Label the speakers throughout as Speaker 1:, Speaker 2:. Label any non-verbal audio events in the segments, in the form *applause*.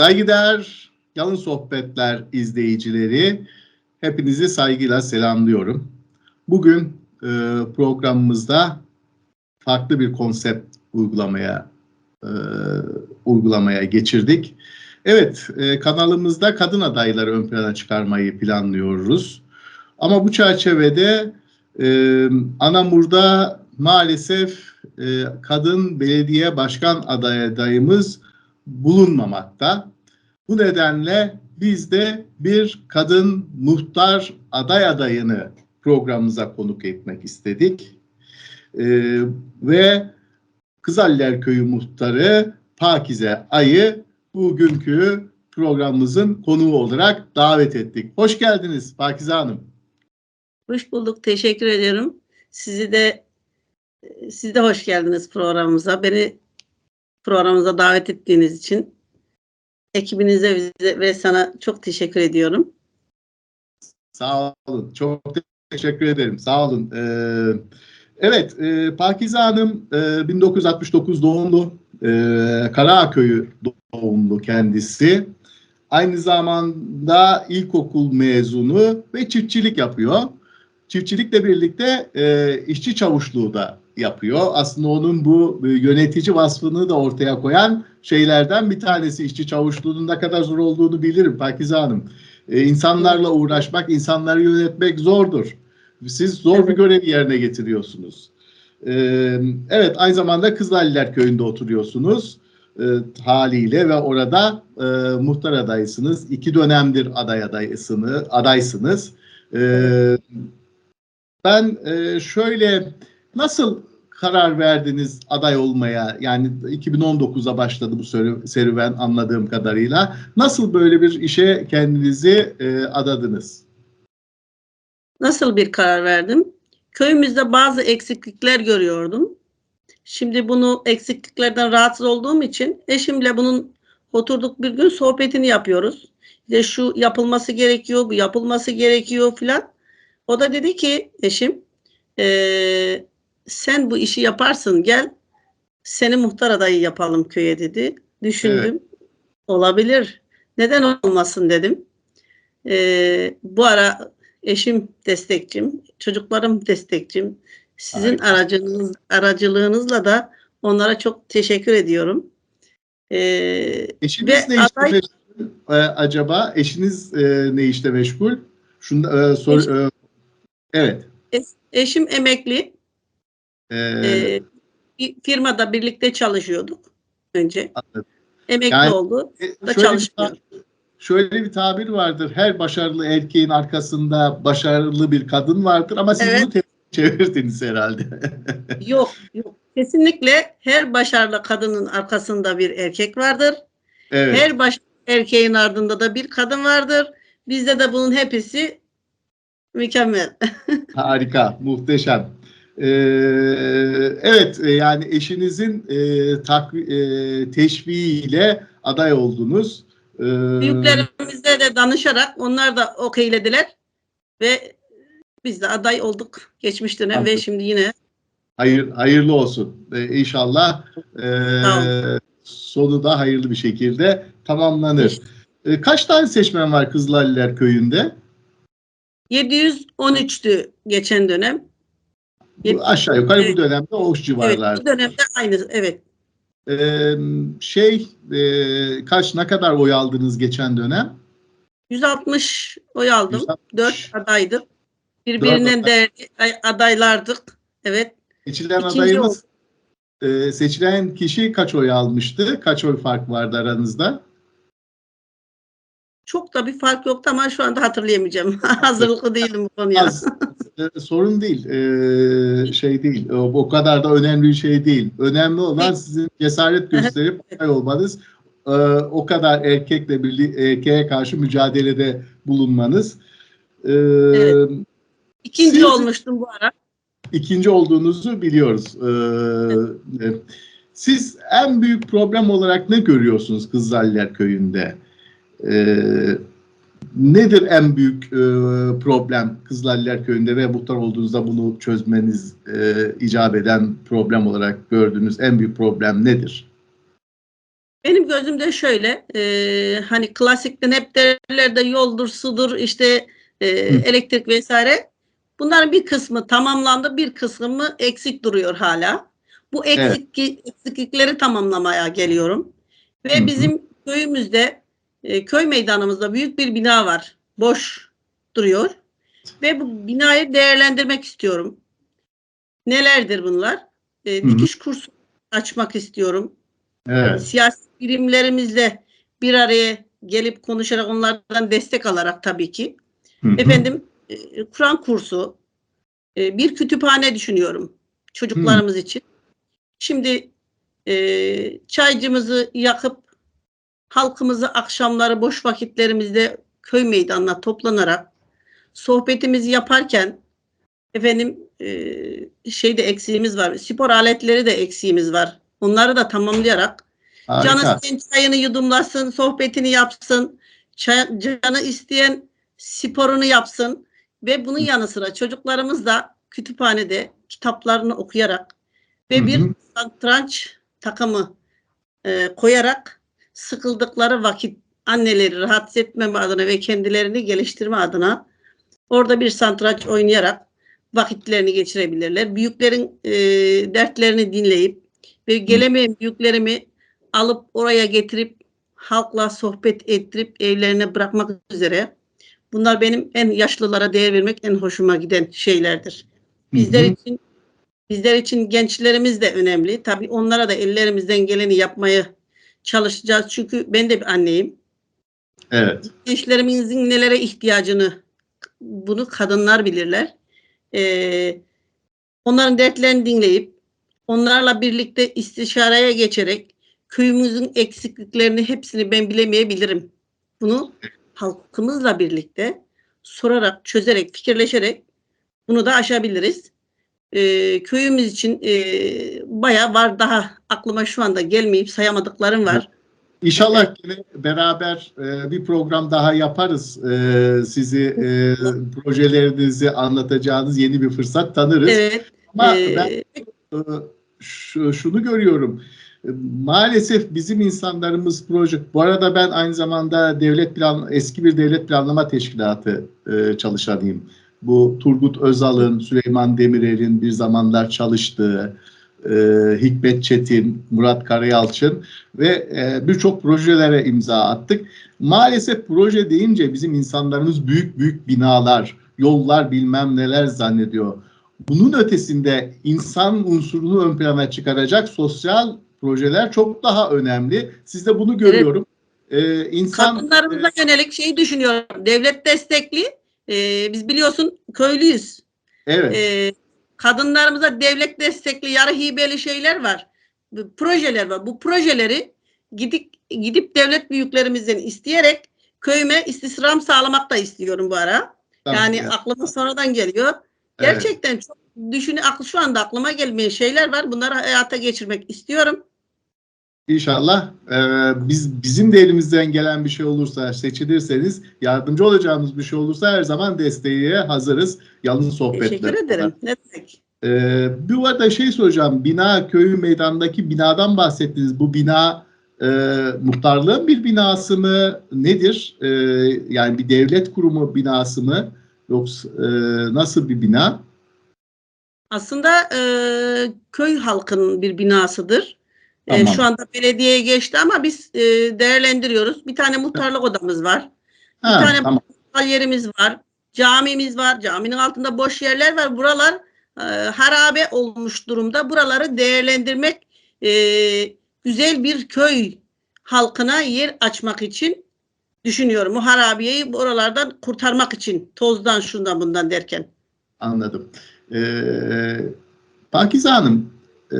Speaker 1: Saygıdeğer Yalın Sohbetler izleyicileri, hepinizi saygıyla selamlıyorum. Bugün e, programımızda farklı bir konsept uygulamaya e, uygulamaya geçirdik. Evet, e, kanalımızda kadın adayları ön plana çıkarmayı planlıyoruz. Ama bu çerçevede e, Anamur'da maalesef e, kadın belediye başkan aday adayımız bulunmamakta. Bu nedenle biz de bir kadın muhtar aday adayını programımıza konuk etmek istedik. Ee, ve Kızıller Köyü muhtarı Pakize Ay'ı bugünkü programımızın konuğu olarak davet ettik. Hoş geldiniz Pakize Hanım.
Speaker 2: Hoş bulduk. Teşekkür ediyorum. Sizi de siz de hoş geldiniz programımıza. Beni programımıza davet ettiğiniz için ekibinize ve sana çok teşekkür ediyorum.
Speaker 1: Sağ olun. Çok teşekkür ederim. Sağ olun. Ee, evet, e, Pakize Hanım e, 1969 doğumlu. E, Karaköy'ü doğumlu kendisi. Aynı zamanda ilkokul mezunu ve çiftçilik yapıyor. Çiftçilikle birlikte e, işçi çavuşluğu da yapıyor. Aslında onun bu e, yönetici vasfını da ortaya koyan şeylerden bir tanesi. işçi çavuşluğunun ne kadar zor olduğunu bilirim Pakize Hanım. E, insanlarla uğraşmak, insanları yönetmek zordur. Siz zor bir görevi yerine getiriyorsunuz. E, evet, aynı zamanda Kızılaliler Köyü'nde oturuyorsunuz e, haliyle ve orada e, muhtar adaysınız. İki dönemdir aday adaysını, adaysınız. E, ben e, şöyle nasıl karar verdiniz aday olmaya? Yani 2019'a başladı bu serü- serüven anladığım kadarıyla. Nasıl böyle bir işe kendinizi e, adadınız?
Speaker 2: Nasıl bir karar verdim? Köyümüzde bazı eksiklikler görüyordum. Şimdi bunu eksikliklerden rahatsız olduğum için eşimle bunun oturduk bir gün sohbetini yapıyoruz. İşte şu yapılması gerekiyor, bu yapılması gerekiyor filan. O da dedi ki eşim "Eee, sen bu işi yaparsın gel seni muhtar adayı yapalım köye dedi. Düşündüm. Olabilir. Neden olmasın dedim. Eee, bu ara eşim destekçim, çocuklarım destekçim. Sizin
Speaker 1: Harika.
Speaker 2: aracınız, aracılığınızla da onlara çok teşekkür ediyorum. Eee,
Speaker 1: Eşiniz
Speaker 2: Ve
Speaker 1: ne işte
Speaker 2: aday-
Speaker 1: meşgul e, acaba? Eşiniz e, ne işte meşgul? Şunda, e, sor,
Speaker 2: Eşim-
Speaker 1: e, evet.
Speaker 2: eşim emekli.
Speaker 1: E,
Speaker 2: Eee, bir firmada birlikte çalışıyorduk önce.
Speaker 1: anladım.
Speaker 2: Emekli
Speaker 1: Yani-
Speaker 2: oldu.
Speaker 1: E,
Speaker 2: da
Speaker 1: şöyle, bir,
Speaker 2: çalışmıyor.
Speaker 1: şöyle bir tabir vardır. Her başarılı erkeğin arkasında başarılı bir kadın vardır ama siz
Speaker 2: Evet.
Speaker 1: bunu çevirdiniz herhalde. *laughs*
Speaker 2: Yok, yok. Kesinlikle her başarılı kadının arkasında bir erkek vardır.
Speaker 1: evet.
Speaker 2: Her baş erkeğin ardında da bir kadın vardır. Bizde de bunun hepsi mükemmel. *laughs*
Speaker 1: Harika, muhteşem. Ee, evet, e, yani eşinizin e, takvi- e, teşviğiyle aday oldunuz. Ee,
Speaker 2: Büyüklerimize de danışarak onlar da okeylediler ve biz de aday olduk geçmiş dönem ve şimdi yine
Speaker 1: hayır, hayırlı olsun. Ee, inşallah e, sonu da hayırlı bir şekilde tamamlanır. Ee, kaç tane seçmen var Kızılaliler Köyü'nde?
Speaker 2: 713'tü geçen dönem.
Speaker 1: Bu aşağı yukarı
Speaker 2: Evet.
Speaker 1: bu dönemde o
Speaker 2: Evet,
Speaker 1: civarlarda.
Speaker 2: bu dönemde aynı. Evet.
Speaker 1: Ee, şey, e, kaç ne kadar oy aldınız geçen dönem?
Speaker 2: 160 oy aldım.
Speaker 1: 160.
Speaker 2: 4 adaydık. Birbirinden
Speaker 1: Dört
Speaker 2: değerli ay- adaylardık. Evet.
Speaker 1: Seçilen
Speaker 2: İkinci
Speaker 1: adayımız e, seçilen kişi kaç oy almıştı? Kaç oy fark vardı aranızda?
Speaker 2: Çok da bir fark yoktu ama şu anda hatırlayamayacağım. *laughs* Hazırlıklı değilim bu konuya.
Speaker 1: Az e, sorun değil. E, şey değil. O, o kadar da önemli bir şey değil. Önemli olan sizin cesaret gösterip aday olmanız. E, o kadar erkekle birlikte erkeğe karşı mücadelede bulunmanız. E,
Speaker 2: Evet. İkinci
Speaker 1: Siz-
Speaker 2: olmuştum bu ara.
Speaker 1: ikinci olduğunuzu biliyoruz. Ee, e, siz en büyük problem olarak ne görüyorsunuz Kızılaliler Köyü'nde? Ee, nedir en büyük e, problem Kızılaliler Köyü'nde ve muhtar olduğunuzda bunu çözmeniz e, icap eden problem olarak gördüğünüz en büyük problem nedir?
Speaker 2: Benim gözümde şöyle, e, hani klasikten hep derler de yoldur, sudur, işte e, elektrik vesaire. Bunların bir kısmı tamamlandı, bir kısmı eksik duruyor hala. Bu
Speaker 1: Evet.
Speaker 2: eksik, eksiklikleri tamamlamaya geliyorum. Ve
Speaker 1: Hı hı.
Speaker 2: bizim köyümüzde, e, köy meydanımızda büyük bir bina var. Boş duruyor. Ve bu binayı değerlendirmek istiyorum. Nelerdir bunlar? E,
Speaker 1: Hı hı.
Speaker 2: dikiş kursu açmak istiyorum
Speaker 1: Evet.
Speaker 2: siyasi birimlerimizle bir araya gelip konuşarak onlardan destek alarak tabii ki.
Speaker 1: Hı hı.
Speaker 2: Efendim e, Kur'an kursu, e, bir kütüphane düşünüyorum çocuklarımız için. Şimdi e, çaycımızı yakıp halkımızı akşamları boş vakitlerimizde köy meydanına toplanarak sohbetimizi yaparken efendim e, şeyde eksiğimiz var. Spor aletleri de eksiğimiz var. Onları da tamamlayarak Canı
Speaker 1: Harika.
Speaker 2: isteyen çayını yudumlasın, sohbetini yapsın. Çay- canı isteyen sporunu yapsın. Ve bunun yanı sıra çocuklarımız da kütüphanede kitaplarını okuyarak ve
Speaker 1: Hı hı.
Speaker 2: bir satranç takımı e, koyarak sıkıldıkları vakit anneleri rahatsız etmeme adına ve kendilerini geliştirme adına orada bir satranç oynayarak vakitlerini geçirebilirler. Büyüklerin e, dertlerini dinleyip ve gelemeyen büyüklerimi alıp oraya getirip halkla sohbet ettirip evlerine bırakmak üzere. Bunlar benim en yaşlılara değer vermek en hoşuma giden şeylerdir. Bizler
Speaker 1: Hı hı.
Speaker 2: için bizler için gençlerimiz de önemli. Tabii onlara da ellerimizden geleni yapmaya çalışacağız. Çünkü ben de bir anneyim.
Speaker 1: Evet.
Speaker 2: Gençlerimizin nelere ihtiyacını bunu kadınlar bilirler. Ee, onların dertlerini dinleyip onlarla birlikte istişareye geçerek köyümüzün eksikliklerini hepsini ben bilemeyebilirim. Bunu halkımızla birlikte sorarak, çözerek, fikirleşerek bunu da aşabiliriz. Ee, köyümüz için e, bayağı var daha aklıma şu anda gelmeyip sayamadıklarım var.
Speaker 1: İnşallah yine beraber e, bir program daha yaparız. E, sizi e, projelerinizi anlatacağınız yeni bir fırsat tanırız.
Speaker 2: Evet.
Speaker 1: Ama
Speaker 2: e,
Speaker 1: ben e, şu- şunu görüyorum. Maalesef bizim insanlarımız proje. Bu arada ben aynı zamanda devlet plan eski bir devlet planlama teşkilatı e, çalışanıyım. Bu Turgut Özal'ın, Süleyman Demirel'in bir zamanlar çalıştığı, e, Hikmet Çetin, Murat Karayalçın ve e, birçok projelere imza attık. Maalesef proje deyince bizim insanlarımız büyük büyük binalar, yollar bilmem neler zannediyor. Bunun ötesinde insan unsurunu ön plana çıkaracak sosyal projeler çok daha önemli. Sizde bunu görüyorum. Ee, insan
Speaker 2: Kadınlarımıza yönelik şeyi düşünüyorum. Devlet destekli. e, biz biliyorsun köylüyüz.
Speaker 1: evet,
Speaker 2: E, kadınlarımıza devlet destekli yarı hibeli şeyler var. Projeler var. Bu projeleri gidip gidip devlet büyüklerimizden isteyerek köyüme istisram sağlamak da istiyorum bu ara.
Speaker 1: tamam,
Speaker 2: yani
Speaker 1: evet,
Speaker 2: aklıma sonradan geliyor.
Speaker 1: evet.
Speaker 2: Gerçekten çok düşünü aklı şu anda aklıma gelmeyen şeyler var. Bunları hayata geçirmek istiyorum.
Speaker 1: İnşallah e, biz bizim de elimizden gelen bir şey olursa seçilirseniz yardımcı olacağımız bir şey olursa her zaman desteğe hazırız. Yalnız sohbetler.
Speaker 2: Teşekkür ederim. Ne demek?
Speaker 1: Ee, bu arada şey soracağım. Bina köyü meydandaki binadan bahsettiniz. Bu bina e, muhtarlığın bir binası mı? Nedir? E, yani bir devlet kurumu binası mı? Yoksa e, nasıl bir bina?
Speaker 2: Aslında e, köy halkının bir binasıdır. E,
Speaker 1: Tamam.
Speaker 2: şu anda belediyeye geçti ama biz e, değerlendiriyoruz. Bir tane muhtarlık odamız var.
Speaker 1: Ha,
Speaker 2: bir tane
Speaker 1: tamam.
Speaker 2: kutsal yerimiz var. Camimiz var. Caminin altında boş yerler var. Buralar e, harabe olmuş durumda. Buraları değerlendirmek e, güzel bir köy halkına yer açmak için düşünüyorum. O harabiyeyi oralardan kurtarmak için. Tozdan şundan bundan derken.
Speaker 1: Anladım. Ee, Pakize Hanım, e,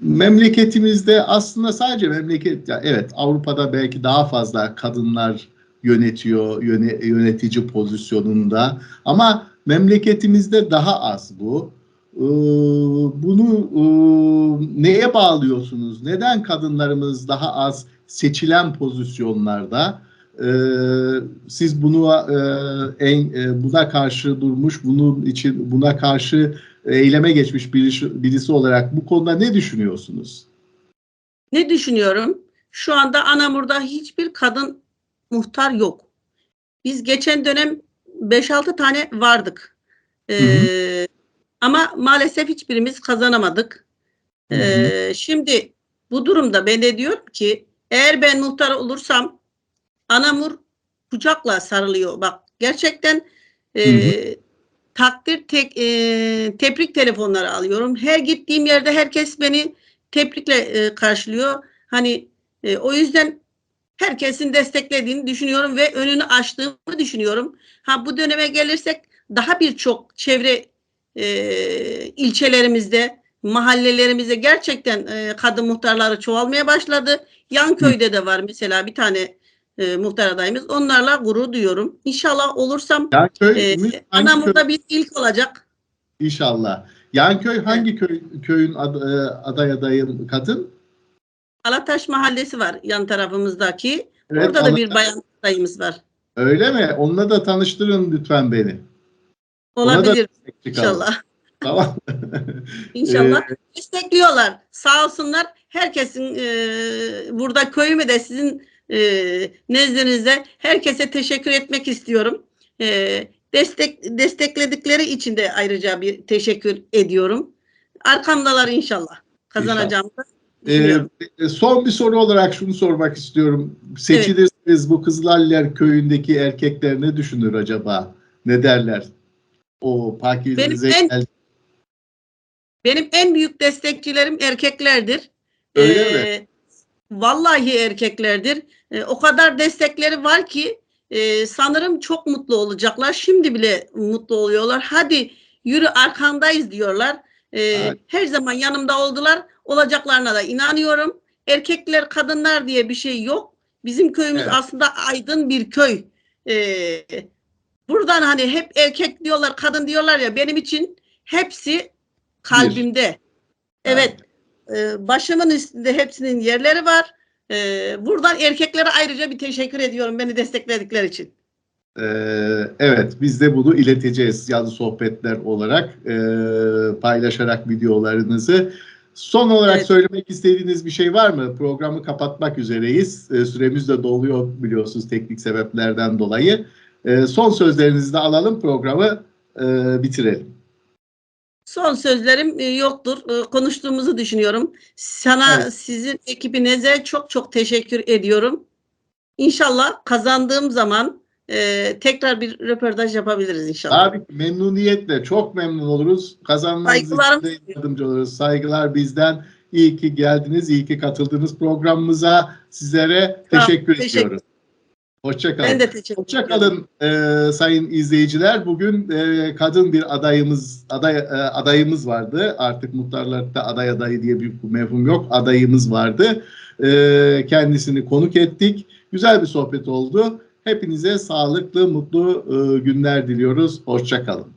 Speaker 1: memleketimizde aslında sadece memleket, ya evet Avrupa'da belki daha fazla kadınlar yönetiyor, yöne- yönetici pozisyonunda ama memleketimizde daha az bu. Ee, bunu e, neye bağlıyorsunuz? Neden kadınlarımız daha az seçilen pozisyonlarda? Ee, siz bunu e, en e, buna karşı durmuş, bunun için buna karşı eyleme geçmiş birisi, birisi olarak bu konuda ne düşünüyorsunuz?
Speaker 2: Ne düşünüyorum? Şu anda Anamur'da hiçbir kadın muhtar yok. Biz geçen dönem 5-6 tane vardık. Ee,
Speaker 1: Hı
Speaker 2: ama maalesef hiçbirimiz kazanamadık.
Speaker 1: Hı hı.
Speaker 2: Ee, şimdi bu durumda ben de diyorum ki eğer ben muhtar olursam Anamur kucakla sarılıyor. Bak gerçekten e,
Speaker 1: Hı
Speaker 2: takdir tek, e, tebrik telefonları alıyorum. Her gittiğim yerde herkes beni tebrikle e, karşılıyor. Hani e, o yüzden herkesin desteklediğini düşünüyorum ve önünü açtığımı düşünüyorum. Ha bu döneme gelirsek daha birçok çevre e, ilçelerimizde, mahallelerimizde gerçekten e, kadın muhtarları çoğalmaya başladı. Yan köyde de var mesela bir tane e, muhtar adayımız. Onlarla gurur duyuyorum. İnşallah olursam
Speaker 1: Yani köy,
Speaker 2: e,
Speaker 1: köy?
Speaker 2: Anamur'da bir ilk olacak.
Speaker 1: İnşallah. Yanköy hangi köy, köyün ad, e, aday adayı kadın?
Speaker 2: Alataş Mahallesi var yan tarafımızdaki.
Speaker 1: Evet,
Speaker 2: Orada da bir
Speaker 1: Alataş.
Speaker 2: bayan adayımız var.
Speaker 1: Öyle mi? Onunla da tanıştırın lütfen beni.
Speaker 2: Olabilir inşallah. *laughs*
Speaker 1: Tamam. *laughs*
Speaker 2: İnşallah.
Speaker 1: Ee,
Speaker 2: Destekliyorlar. Sağ olsunlar. Herkesin e, burada köyüme de sizin e, nezdinizde herkese teşekkür etmek istiyorum. E, destek destekledikleri için de ayrıca bir teşekkür ediyorum. Arkamdalar inşallah. Kazanacağımı
Speaker 1: Ee,
Speaker 2: düşünüyorum.
Speaker 1: son bir soru olarak şunu sormak istiyorum. Seçilirseniz bu Kızılaller köyündeki erkekler ne düşünür acaba? Ne derler? O Pakize
Speaker 2: Benim Benim en büyük destekçilerim erkeklerdir.
Speaker 1: Öyle
Speaker 2: Ee,
Speaker 1: mi?
Speaker 2: Vallahi erkeklerdir. Ee, o kadar destekleri var ki e, sanırım çok mutlu olacaklar. Şimdi bile mutlu oluyorlar. Hadi yürü arkandayız diyorlar. Ee,
Speaker 1: Evet.
Speaker 2: Her zaman yanımda oldular. Olacaklarına da inanıyorum. Erkekler, kadınlar diye bir şey yok. Bizim köyümüz
Speaker 1: Evet.
Speaker 2: aslında aydın bir köy. Ee, buradan hani hep erkek diyorlar, kadın diyorlar ya benim için hepsi kalbimde. Evet. Ee, başımın üstünde hepsinin yerleri var. Ee, buradan erkeklere ayrıca bir teşekkür ediyorum beni destekledikleri için.
Speaker 1: Ee, evet, biz de bunu ileteceğiz yazı sohbetler olarak paylaşarak videolarınızı. Son olarak
Speaker 2: Evet.
Speaker 1: söylemek istediğiniz bir şey var mı? Programı kapatmak üzereyiz. Süremiz de doluyor biliyorsunuz teknik sebeplerden dolayı. Son sözlerinizi de alalım, programı bitirelim.
Speaker 2: Son sözlerim e, yoktur. E, konuştuğumuzu düşünüyorum. Sana,
Speaker 1: Evet.
Speaker 2: sizin ekibinize çok çok teşekkür ediyorum. İnşallah kazandığım zaman e, tekrar bir röportaj yapabiliriz inşallah.
Speaker 1: Abi memnuniyetle çok memnun oluruz. Kazanmanız için de yardımcı oluruz. Saygılar bizden. İyi ki geldiniz, iyi ki katıldınız programımıza. Sizlere
Speaker 2: ol,
Speaker 1: teşekkür
Speaker 2: teşekkür-
Speaker 1: ediyoruz. Hoşçakalın.
Speaker 2: Ben de teşekkür.
Speaker 1: Hoşçakalın e, sayın izleyiciler. Bugün e, kadın bir adayımız aday e, adayımız vardı. Artık muhtarlıkta aday adayı diye bir mevhum yok. Adayımız vardı. E, kendisini konuk ettik. Güzel bir sohbet oldu. Hepinize sağlıklı, mutlu e, günler diliyoruz. Hoşçakalın.